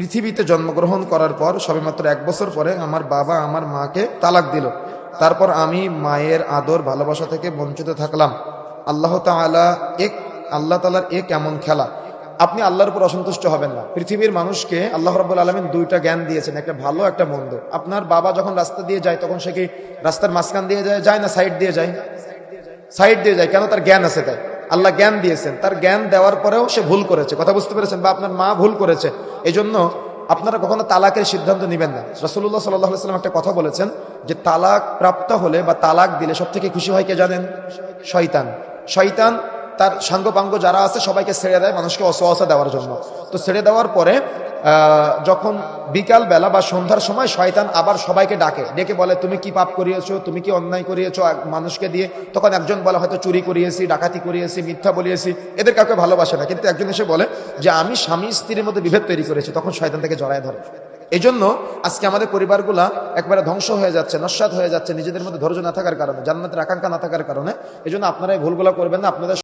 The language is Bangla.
পৃথিবীতে জন্মগ্রহণ করার পর সবেমাত্র এক বছর পরে আমার বাবা আমার মাকে তালাক দিল। তারপর আমি মায়ের আদর, ভালোবাসা থেকে বঞ্চিত থাকলাম। আল্লাহ তাআলা এক, আল্লাহ তালার এ কেমন খেলা। আপনি আল্লাহর উপর অসন্তুষ্ট হবেন না। পৃথিবীর মানুষকে আল্লাহ রাব্বুল আলমিন দুইটা জ্ঞান দিয়েছেন, একটা ভালো, একটা মন্দ। আপনার বাবা যখন রাস্তা দিয়ে যায়, তখন সে কি রাস্তার মাঝখান দিয়ে যায় যায় না সাইড দিয়ে যায়? সাইড দিয়ে যায়। কেন তার জ্ঞান আছে তাই? আল্লাহ জ্ঞান দিয়েছেন। তার জ্ঞান দেওয়ার পরেও সে ভুল করেছে। কথা বুঝতে পেরেছেন? বা আপনার মা ভুল করেছে। এই জন্য আপনারা কখনো তালাকের সিদ্ধান্ত নেবেন না। রসুল্লাহ সাল্লাহ সাল্লাম একটা কথা বলেছেন যে, তালাক প্রাপ্ত হলে বা তালাক দিলে সব থেকে খুশি হয় কে জানেন? শয়তান। শয়তান তার সাঙ্গপাঙ্গ যারা আছে সবাইকে ছেড়ে দেয় মানুষকে অসহসা দেওয়ার জন্য। তো ছেড়ে দেওয়ার পরে যখন বিকাল বেলা বা সন্ধ্যার সময় শয়তান আবার সবাইকে ডাকে, ডেকে বলে, তুমি কি পাপ করিয়েছো? তুমি কি অন্যায় করিয়েছো মানুষকে দিয়ে? তখন একজন বলে, হয়তো চুরি করিয়েছি, ডাকাতি করিয়েছি, মিথ্যা বলিয়েছি। এদের কাউকে ভালোবাসে না। কিন্তু একজন এসে বলে যে, আমি স্বামী স্ত্রীর মধ্যে বিভেদ তৈরি করেছি। তখন শয়তান থেকে জড়ায় ধরে। এই জন্য আজকে আমাদের পরিবারগুলা একবারে ধ্বংস হয়ে যাচ্ছে, নস্বাত হয়ে যাচ্ছে নিজেদের মধ্যে ধৈর্য না থাকার কারণে, জান্নাতের আকাঙ্ক্ষা না থাকার কারণে। এই জন্য আপনারা এই ভুলগুলো করবেন না, আপনাদের